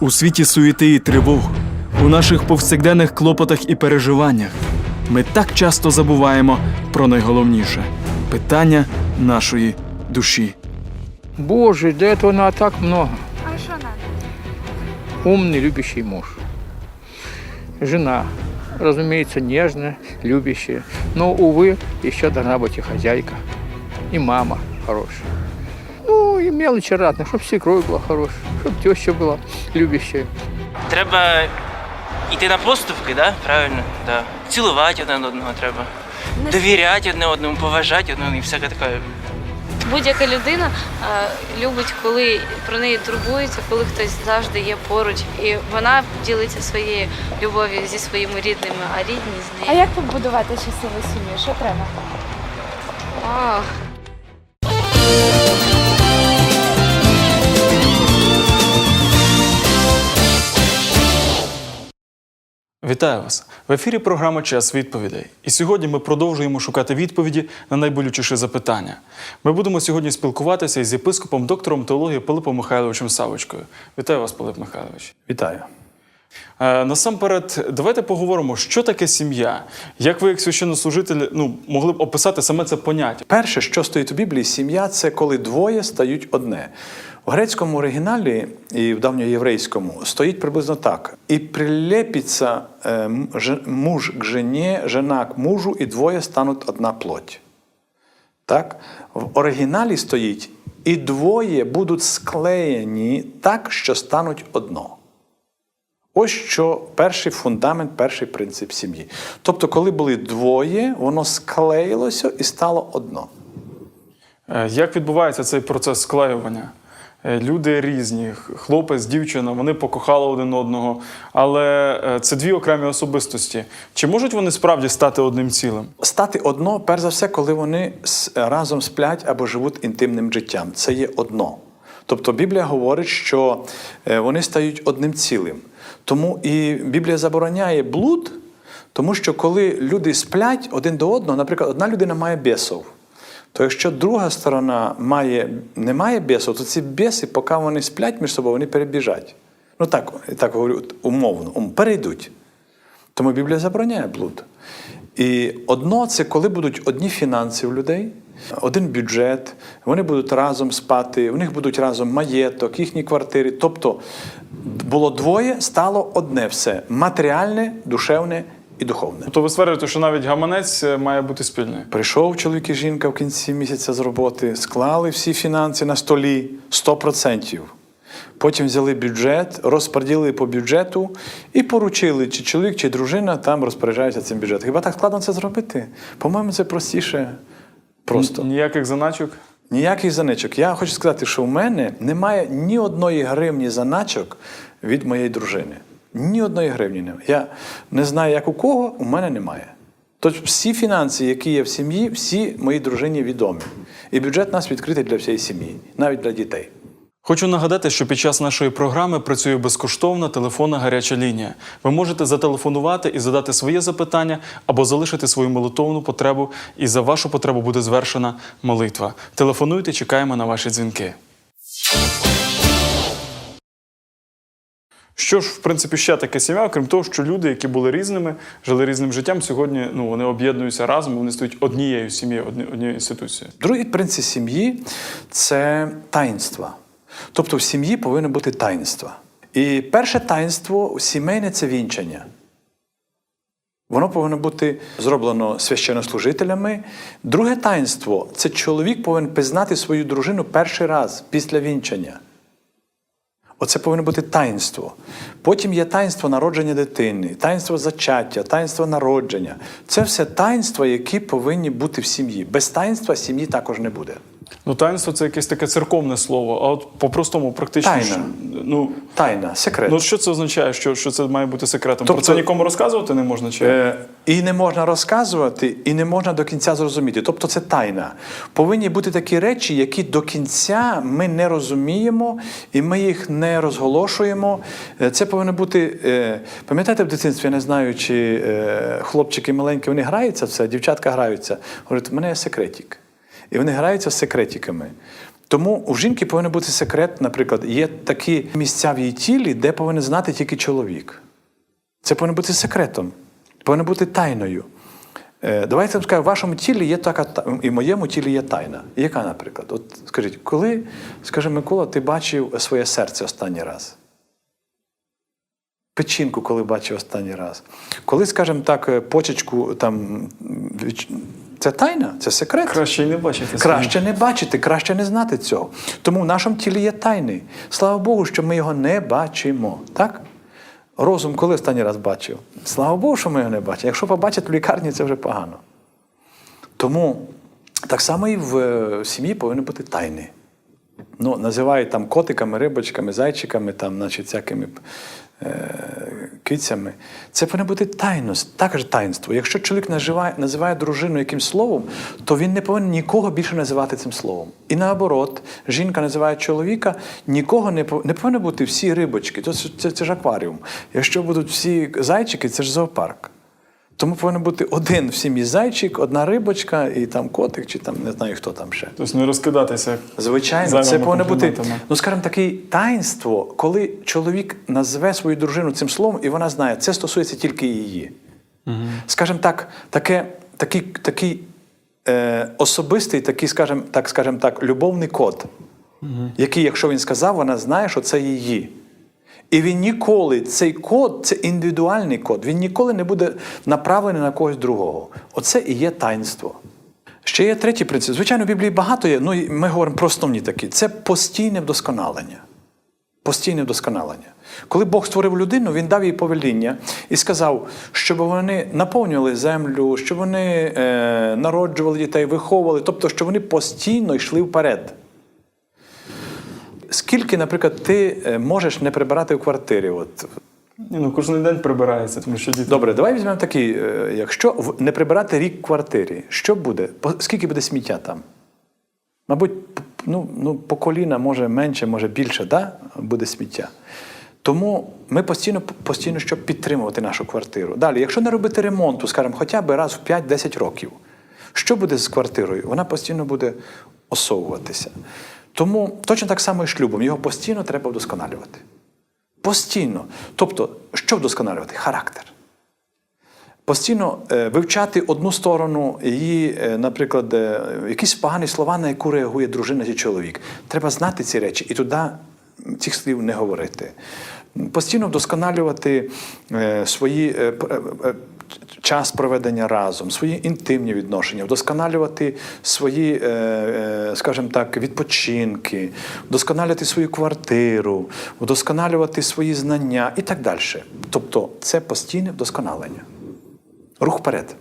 У світі суєти і тривог, у наших повсякденних клопотах і переживаннях ми так часто забуваємо про найголовніше питання нашої душі. Боже, для этого надо так много. А що надо? Умный, любящий муж. Жена, разумеется, нежная, любящая. Но, увы, еще должна быть и хозяйка, и мама хорошая. Ну, и мелочи разные, чтобы свекровь была хорошая, чтобы теща была любящая. Треба йти на поступки, да? Правильно? Да. Цілувати один одного треба. Довіряти одне одному, поважати одне одного і всяке таке. Будь-яка людина е, любить, коли про неї турбуються, коли хтось завжди є поруч, і вона ділиться своєю любов'ю зі своїми рідними, а рідні з А нею. як побудувати щасливу сім'ю? Що треба? Ох. Вітаю вас! В ефірі програма Час відповідей. І сьогодні ми продовжуємо шукати відповіді на найболючіші запитання. Ми будемо сьогодні спілкуватися із єпископом, доктором теології Пилипом Михайловичем Савочкою. Вітаю вас, Пилип Михайлович. Вітаю. Е, Насамперед, давайте поговоримо, що таке сім'я. Як ви, як священнослужитель, ну, могли б описати саме це поняття? Перше, що стоїть у Біблії, сім'я це коли двоє стають одне. У грецькому оригіналі і в давньоєврейському стоїть приблизно так: і прилепиться е, муж к жені, жена к мужу, і двоє стануть одна плоть. Так? В оригіналі стоїть і двоє будуть склеєні так, що стануть одно. Ось що перший фундамент, перший принцип сім'ї. Тобто, коли були двоє, воно склеїлося і стало одно. Е, Як відбувається цей процес склеювання? Е, Люди різні, хлопець, дівчина, вони покохали один одного, але е, це дві окремі особистості. Чи можуть вони справді стати одним цілим? Стати одно, перш за все, коли вони разом сплять або живуть інтимним життям. Це є одно. Тобто Біблія говорить, що е, вони стають одним цілим. Тому і Біблія забороняє блуд, тому що коли люди сплять один до одного, наприклад, одна людина має бісов. То якщо друга сторона має, не має бісов, то ці біси, поки вони сплять між собою, вони перебіжать. Ну так, так говорю умовно, ум- перейдуть. Тому Біблія забороняє блуд. І одно це коли будуть одні фінанси у людей, один бюджет, вони будуть разом спати, у них будуть разом маєток, їхні квартири. Тобто було двоє, стало одне все матеріальне, душевне і духовне. Тобто ви стверджуєте, що навіть гаманець е, має бути спільний. Прийшов чоловік і жінка в кінці місяця з роботи, склали всі фінанси на столі 100%. Потім взяли бюджет, розподілили по бюджету і поручили, чи чоловік, чи дружина там розпоряджається цим бюджетом. Хіба так складно це зробити? По-моєму, це простіше. Просто. Ніяких заначок. Ніяких заначок. Я хочу сказати, що в мене немає ні одної гривні заначок від моєї дружини. Ні одної гривні немає. Я не знаю, як у кого, у мене немає. Тобто всі фінанси, які є в сім'ї, всі моїй дружині відомі. І бюджет нас відкритий для всієї сім'ї, навіть для дітей. Хочу нагадати, що під час нашої програми працює безкоштовна телефонна гаряча лінія. Ви можете зателефонувати і задати своє запитання або залишити свою молитовну потребу, і за вашу потребу буде звершена молитва. Телефонуйте, чекаємо на ваші дзвінки. Що ж, в принципі, ще таке сім'я, крім того, що люди, які були різними, жили різним життям, сьогодні ну, вони об'єднуються разом, вони стають однією сім'єю, однією інституцією. Другий принцип сім'ї це таїнство. Тобто в сім'ї повинно бути таїнство. І перше таїнство сімейне це вінчання. Воно повинно бути зроблено священнослужителями. Друге таїнство це чоловік повинен пізнати свою дружину перший раз після вінчання. Оце повинно бути таїнство. Потім є таїнство народження дитини, таїнство зачаття, таїнство народження. Це все таїнства, які повинні бути в сім'ї. Без таїнства сім'ї також не буде. Ну, таїнство це якесь таке церковне слово, а от по-простому, практично. Тайна. Ну, Тайна, секрет. ну, що це означає, що, що це має бути секретом? Про Тобто- це нікому розказувати не можна? Чи? Е, і не можна розказувати, і не можна до кінця зрозуміти. Тобто це тайна. Повинні бути такі речі, які до кінця ми не розуміємо, і ми їх не розголошуємо. Е, Це повинно бути. е, Пам'ятаєте, в дитинстві, я не знаю, чи е, хлопчики маленькі вони граються в це, дівчатка граються. Говорять, у мене є секретик. І вони граються з секретиками. Тому у жінки повинен бути секрет, наприклад, є такі місця в її тілі, де повинен знати тільки чоловік. Це повинно бути секретом, повинно бути тайною. Е, Давайте вам скажу, в вашому тілі є така і в моєму тілі є тайна. Яка, наприклад? От скажіть, коли, скажи, Микола, ти бачив своє серце останній раз? Печінку, коли бачив останній раз. Коли, скажімо так, е, почечку там. Це тайна, це секрет. Краще не бачити. Краще не бачити, краще не знати цього. Тому в нашому тілі є тайни. Слава Богу, що ми його не бачимо. Так? Розум коли останній раз бачив? Слава Богу, що ми його не бачимо. Якщо побачать в лікарні, це вже погано. Тому так само і в, е, сім'ї повинні бути тайни. Ну, називають там котиками, рибочками, зайчиками, там, значить, всякими кицями. Це повинна бути тайност, також таїнство. Якщо чоловік називає, називає дружину якимсь словом, то він не повинен нікого більше називати цим словом. І наоборот, жінка називає чоловіка, нікого не, не повинно бути всі рибочки. Це, це, це ж акваріум. Якщо будуть всі зайчики, це ж зоопарк. Тому повинен бути один в сім'ї зайчик, одна рибочка і там котик, чи там не знаю хто там ще. Тобто не розкидатися. Звичайно, це повинно бути, ну скажімо, таке таїнство, коли чоловік назве свою дружину цим словом, і вона знає, це стосується тільки її. Скажімо так, таке, такий, такий е, особистий, такий, скажімо так, скажімо так, любовний код, який, якщо він сказав, вона знає, що це її. І він ніколи, цей код, це індивідуальний код, він ніколи не буде направлений на когось другого. Оце і є таїнство. Ще є третій принцип. Звичайно, в Біблії багато є, ну ми говоримо про основні такі. Це постійне вдосконалення. Постійне вдосконалення. Коли Бог створив людину, він дав їй повеління і сказав, щоб вони наповнювали землю, щоб вони е, народжували дітей, виховували, тобто, щоб вони постійно йшли вперед. Скільки, наприклад, ти е, можеш не прибирати в квартирі? От Ні, ну кожен день прибирається, тому що діти. Добре, давай візьмемо такий, е, якщо не прибирати рік в квартирі, що буде? Скільки буде сміття там? Мабуть, ну, ну, по коліна, може менше, може більше, да? буде сміття. Тому ми постійно, постійно щоб підтримувати нашу квартиру. Далі, якщо не робити ремонту, скажімо, хоча б раз в 5-10 років, що буде з квартирою? Вона постійно буде осовуватися. Тому точно так само і шлюбом. Його постійно треба вдосконалювати. Постійно. Тобто, що вдосконалювати? Характер. Постійно е, вивчати одну сторону, її, е, наприклад, е, якісь погані слова, на яку реагує дружина чи чоловік. Треба знати ці речі і туди цих слів не говорити. Постійно вдосконалювати свої час проведення разом, свої інтимні відношення, вдосконалювати свої, е, е, скажімо так, відпочинки, вдосконалювати свою квартиру, вдосконалювати свої знання і так далі. Тобто це постійне вдосконалення. Рух вперед.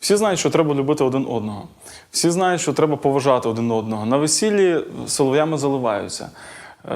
Всі знають, що треба любити один одного. Всі знають, що треба поважати один одного. На весіллі солов'ями заливаються. Е,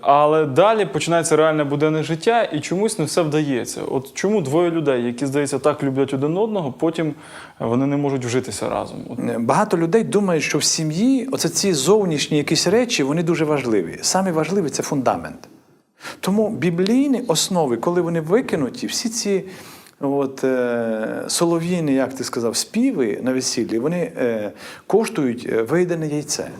але далі починається реальне буденне життя, і чомусь не все вдається. От чому двоє людей, які, здається, так люблять один одного, потім вони не можуть вжитися разом. Багато людей думають, що в сім'ї оце ці зовнішні якісь речі вони дуже важливі. Саме важливі це фундамент. Тому біблійні основи, коли вони викинуті, всі ці от, е, солов'їни, як ти сказав, співи на весіллі, вони е, коштують е, вийдене яйце.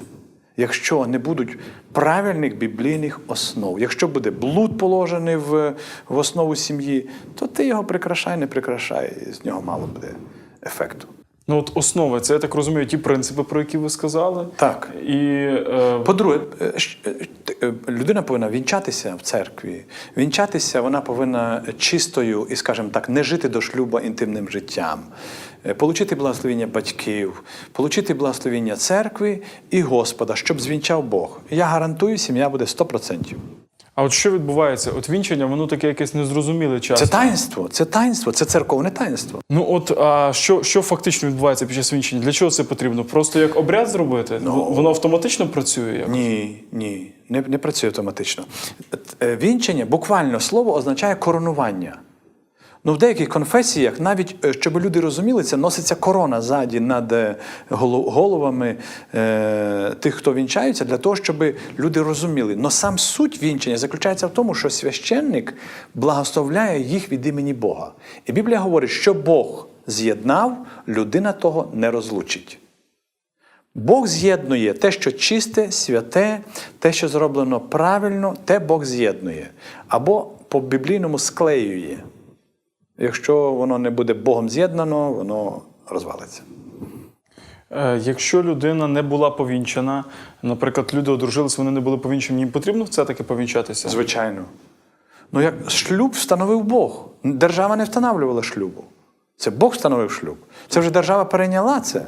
Якщо не будуть правильних біблійних основ, якщо буде блуд положений в, в основу сім'ї, то ти його прикрашай, не прикрашай, з нього мало буде ефекту. Ну от основа, це я так розумію, ті принципи, про які ви сказали. Так. І е, По-друге, е, е, е, людина повинна вінчатися в церкві. Вінчатися вона повинна чистою і, скажімо так, не жити до шлюба інтимним життям, получити благословіння батьків, получити благословіння церкви і Господа, щоб звінчав Бог. Я гарантую, сім'я буде 100%. А от що відбувається? От вінчення, воно таке якесь незрозуміле часто. Це таїнство, це таїнство, це церковне таїнство. Ну от а що, що фактично відбувається під час вінчення? Для чого це потрібно? Просто як обряд зробити? Ну, Воно автоматично працює? Якось? Ні, ні, не, не працює автоматично. Е, Вінчення, буквально слово, означає коронування. Ну, в деяких конфесіях, навіть е, щоб люди розуміли, це носиться корона ззаді над е, головами е, тих, хто вінчаються, для того, щоб люди розуміли. Но сам суть вінчення заключається в тому, що священник благословляє їх від імені Бога. І Біблія говорить, що Бог з'єднав, людина того не розлучить. Бог з'єднує те, що чисте, святе, те, що зроблено правильно, те Бог з'єднує. Або по біблійному склеює. Якщо воно не буде Богом з'єднано, воно розвалиться. Е, Якщо людина не була повінчена, наприклад, люди одружились, вони не були повінчені, їм потрібно все таки повінчатися? Звичайно. Ну, як шлюб встановив Бог. Держава не встановлювала шлюбу. Це Бог встановив шлюб. Це вже держава перейняла це.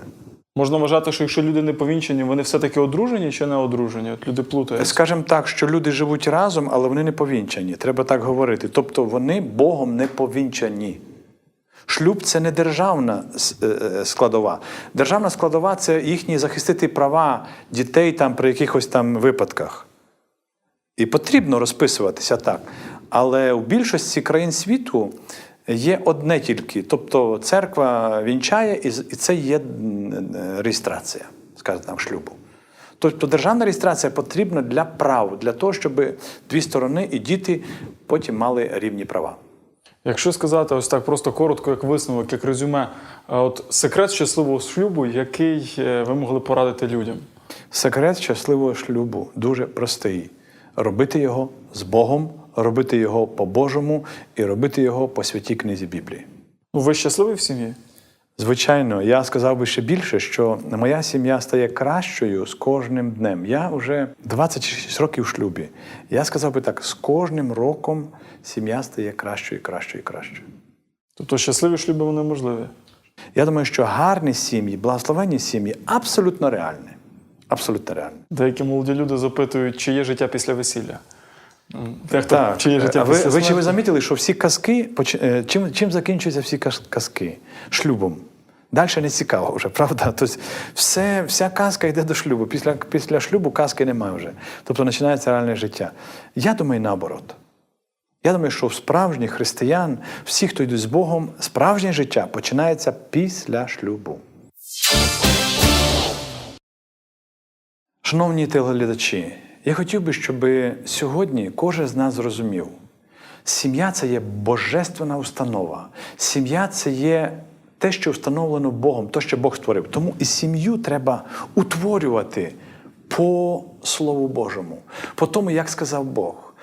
Можна вважати, що якщо люди не повінчані, вони все-таки одружені чи не одружені? От люди плутають. Скажемо так, що люди живуть разом, але вони не повінчані. Треба так говорити. Тобто вони Богом не повінчані. Шлюб це не державна е, е, складова. Державна складова це їхні захистити права дітей там при якихось там випадках. І потрібно розписуватися так. Але у більшості країн світу є одне тільки. Тобто церква вінчає, і це є реєстрація, скажімо там, шлюбу. Тобто державна реєстрація потрібна для прав, для того, щоб дві сторони і діти потім мали рівні права. Якщо сказати ось так просто коротко, як висновок, як резюме, от секрет щасливого шлюбу, який е, ви могли порадити людям? Секрет щасливого шлюбу дуже простий: робити його з Богом, робити його по-божому і робити його по святій книзі Біблії. Ну, ви щасливі в сім'ї? Звичайно, я сказав би ще більше, що моя сім'я стає кращою з кожним днем. Я вже 26 років в шлюбі. Я сказав би так: з кожним роком сім'я стає кращою, кращою, кращою. Тобто щасливі шлюби вони можливі. Я думаю, що гарні сім'ї, благословенні сім'ї абсолютно реальні. Абсолютно реальні. Деякі молоді люди запитують, чи є життя після весілля. М, Дехто, чи є життя а ви, ви, чи ви замітили, що всі казки, е, чим, чим закінчуються всі казки? Шлюбом. Далі не цікаво вже, правда? Тобто все, вся казка йде до шлюбу. Після, після шлюбу казки немає вже. Тобто починається реальне життя. Я думаю, наоборот. Я думаю, що справжніх християн, всі, хто йдуть з Богом, справжнє життя починається після шлюбу. Шановні телеглядачі, я хотів би, щоб сьогодні кожен з нас зрозумів, сім'я це є божественна установа. Сім'я це є те, що встановлено Богом, те, що Бог створив. Тому і сім'ю треба утворювати по Слову Божому, по тому, як сказав Бог,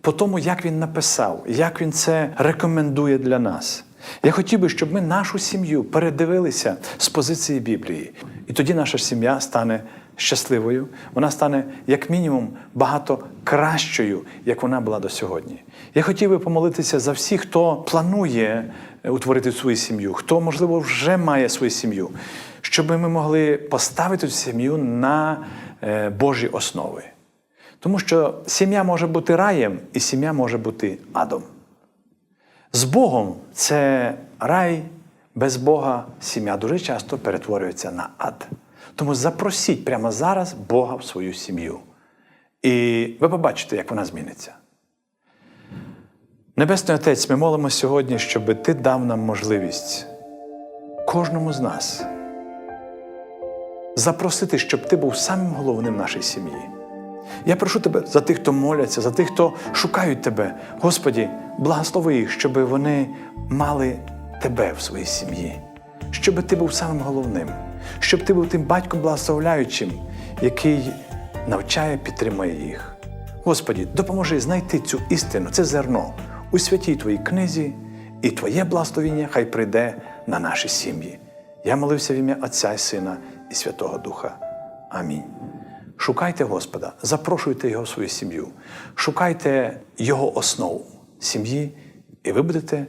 по тому, як Він написав, як Він це рекомендує для нас. Я хотів би, щоб ми нашу сім'ю передивилися з позиції Біблії. І тоді наша сім'я стане щасливою, вона стане, як мінімум, багато кращою, як вона була до сьогодні. Я хотів би помолитися за всіх, хто планує е, утворити свою сім'ю, хто, можливо, вже має свою сім'ю, щоб ми могли поставити цю сім'ю на е, Божі основи. Тому що сім'я може бути раєм, і сім'я може бути адом. З Богом це рай, без Бога сім'я дуже часто перетворюється на ад. Тому запросіть прямо зараз Бога в свою сім'ю. І ви побачите, як вона зміниться. Небесний Отець, ми молимо сьогодні, щоб Ти дав нам можливість кожному з нас запросити, щоб ти був самим головним в нашій сім'ї. Я прошу тебе за тих, хто моляться, за тих, хто шукають тебе. Господі, благослови їх, щоб вони мали тебе в своїй сім'ї, щоб ти був самим головним, щоб ти був тим батьком благословляючим, який навчає, підтримує їх. Господі, допоможи знайти цю істину, це зерно у святій Твоїй книзі, і Твоє благословіння хай прийде на наші сім'ї. Я молився в ім'я Отця і Сина і Святого Духа. Амінь. Шукайте Господа, запрошуйте Його в свою сім'ю, шукайте Його основу сім'ї, і ви будете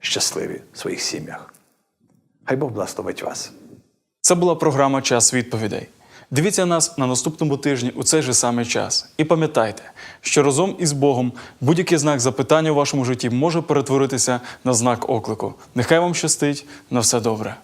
щасливі в своїх сім'ях. Хай Бог благословить вас. Це була програма Час відповідей. Дивіться нас на наступному тижні у цей же самий час. І пам'ятайте, що разом із Богом будь-який знак запитання у вашому житті може перетворитися на знак оклику. Нехай вам щастить на все добре.